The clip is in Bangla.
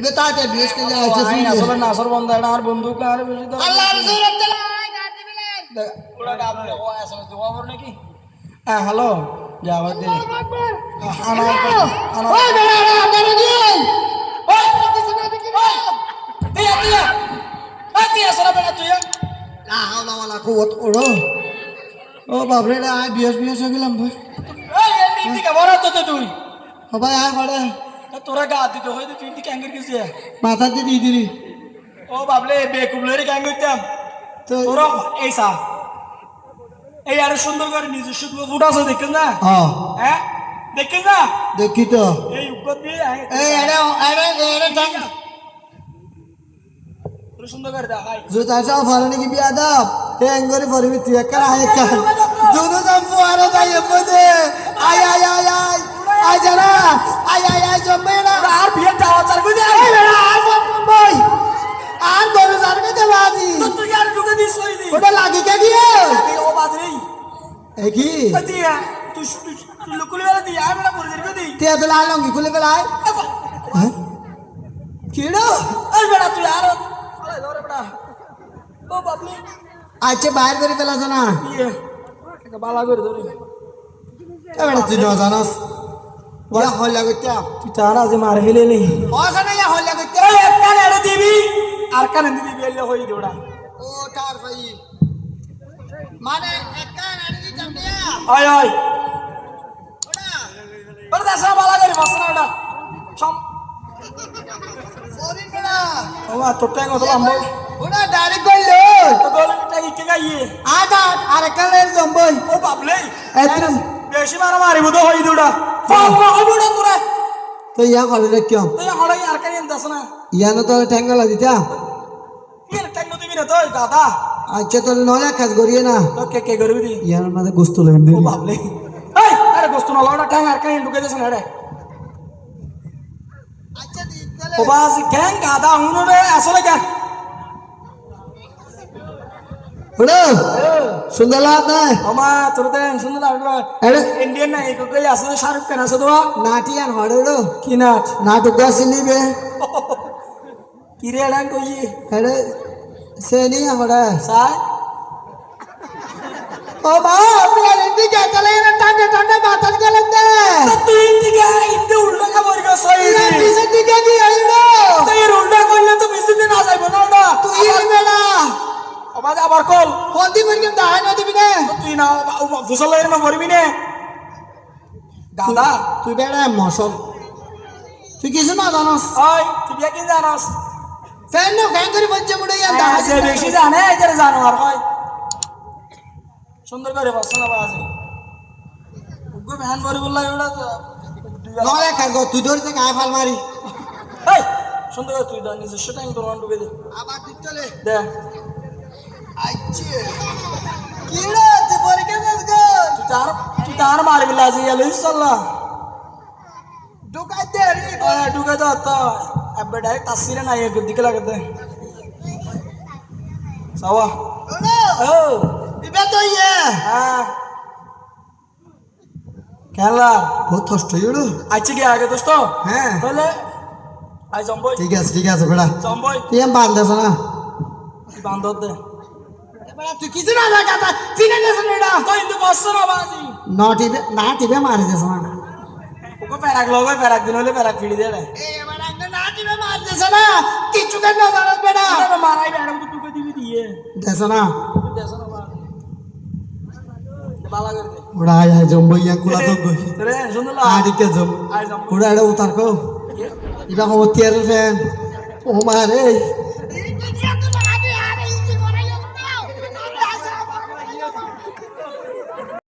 এবার তাতে আছে আসলে নাসর বন্ধ এটা বন্দুক আর বেশি তো আল্লাহ রাসূল ওরা গাবে ও এসএমএস দেওয়া হবে নাকি হ্যাঁ হ্যালো যাওয়ার দে আনা আনা ওই বেড়া রে আপনারা দিন ওই দিয়া দিয়া ওই দিয়া সরা বেটা তুই লা হাওলা ওয়ালা কুওয়াত ওরো ও বাবরে রে আয় বিএস বিএস হয়ে গেলাম ভাই এমনি বড় তো তো তুই ও ভাই আয় ঘরে তোরা গা দিতে হইতে তুই দিকে অ্যাঙ্গেল গেছিস মাথা দিয়ে দিয়ে দিলি। ও বাবলে বেকুবলের গ্যাং হইতাম। তোরা এই সা। এই আরে সুন্দর করে নিজস্ব ফুট আছে দেখেন না? হ্যাঁ? দেখেন না? দেখি তো এই উপর দিয়ে এই এরে এরে টাঙ্গ তোরা সুন্দর করে দেখাই। জুতাটা ভালো নাকি বিয়াদব হে আঙ্গুরি পরিবি তুই একা আয় একা দুনো জাম ফুয়ারে যাই এপদে আয় আয় আয় আয়। আয় জানা আয় আয় আয় জম্বে না আর বিয়ে যাওয়া চার বুঝে এই বেড়া আয় মুম্বাই আর গরু জানকে দে বাজি তুই আর ঢুকে দিস ওই দি ওটা লাগি কে দিয়ে ও বাজরি এ কি দিয়া তুই তুই লুকুলি বেলা দিয়া আর বেলা পরে দিবি দি তে তো লাল লঙ্গি খুলে ফেলাই হ্যাঁ কিড়ো এই বেটা তুই আর আরে ধরে বেটা ও বাবলি আচ্ছা বাইরে করে ফেলাছ না বালা করে ধরে বেড়া তুই জানাস হল লাগতে তুই তার আজ মার ফেলে নি অসা না ইয়া হল লাগতে এই এক কান এড়ে দিবি আর কান দিবি এলে হই দি ওটা ও তার ভাই মানে একা নাড়ি দিতাম দিয়া আয় আয় ওটা দাসা বালা করে বস না ওটা সম সরি বেড়া ও মা তোর ট্যাঙ্গ তো লম্বা ওটা ডাইরেক্ট কইলো তো ট্যাঙ্গ ইকে গাইয়ে আটা আর কালের জম্বই ও বাবলে এত বেশি মারা মারিব তো হই দি হই ওটা তোরা। তো ইয়া করে রাখিও তুই হড়াই আর কান দাস না। ইয়ানো তো ঠ্যাঙ্গলা দিতা ইয়ে ট্যাঙ্গ দিবি না তুই গাদা আচ্ছা তো নলে কাজ করিয়ে না। তো কে কে করবি দি ইয়ানোর মাঝে গোস্ত লইন ও বাবলে এই আরে গোস্ত না লড়া ট্যাঙ্গ আর কান ঢুকে দিছ না রে আচ্ছা দি ও বাস গ্যাং গাদা হুনরে আসলে গ্যাং ওড়ো সুন্দর লাভ নাই ওমা তোর দেন সুন্দর লাগল এড়ে ইন্ডিয়ান না এই কই আসলে শাহরুখ খান আছে তো নাটি আর হড় ওড়ো কি নাচ নাটক আসি নিবে কি রে ডাং কই এড়ে সে নি আমরা সাই ও বা আপনি আর ইন্দি কে চলে না টান্ডে টান্ডে বাতাস গেলেন দে তুই দিকে ইন্দে উল্টা খবর গো সই ইয়া পিছে দিকে কি আইলো তুই উল্টা কইলে তো বেশি দিন আ যাইব না ওটা তুই এই বেড়া ওমা আবার কল পর্যন্ত দাহাই না দিবি না। তুই না ফুসল না মরবি না। গাদা তুই বেড়া মশল। তুই কিছু না জানাস? ওই তুই বিয়া কি জানাস? ফ্যান নো ফ্যান করে বলছে মুড়ে ইয়া যে দাহাই বেশি জানে এদের জানোয়ার হয় সুন্দর করে বসো না বাজে। উগ্র ভ্যান ভরি বললাই ওটা নলে কাজ কর তুই ধরে থেকে ফাল মারি। এই সুন্দর করে তুই দা নিজস্ব টাইম তোর ঢুকে দে। আবার চলে। দে। তার মারবি লাজি গেল ইনশাল্লাহ ঢুকাই দে রে ওই ঢুকে দাও তো এবার ডাইরেক্ট তাসিরে না এর দিকে লাগে দে সাওয়া ও ইবে তো ইয়ে হ্যাঁ খেলা বহুত কষ্ট ইড়ো আইছি কি আগে দোস্ত হ্যাঁ তাহলে আই জম্বই ঠিক আছে ঠিক আছে বেড়া জম্বই তুই এম বান্ধাস না তুই দে তুই কিছু না লাগা তা চিনে নেছ না এটা তো ইন্দু বসছ না বাজি নটিবে না টিবে মারি দেছ না। ওকে প্যারাক লগে প্যারাক দিন হলে প্যারাক ফিরি দে রে এই এবার আঙ্গ না টিবে মার দেছ না কিছু কেন না জানাস বেড়া মারাই বেড়া তো টুকে দিবি দিয়ে। দেছ না। দেশ না ওরা আয় আয় জম্বো ইয়া কুলা তো গই রে সুন্দর আদিকে জম ওরা এটা উতার কো? ইবা কম তিয়ার ফ্যান। ও মারে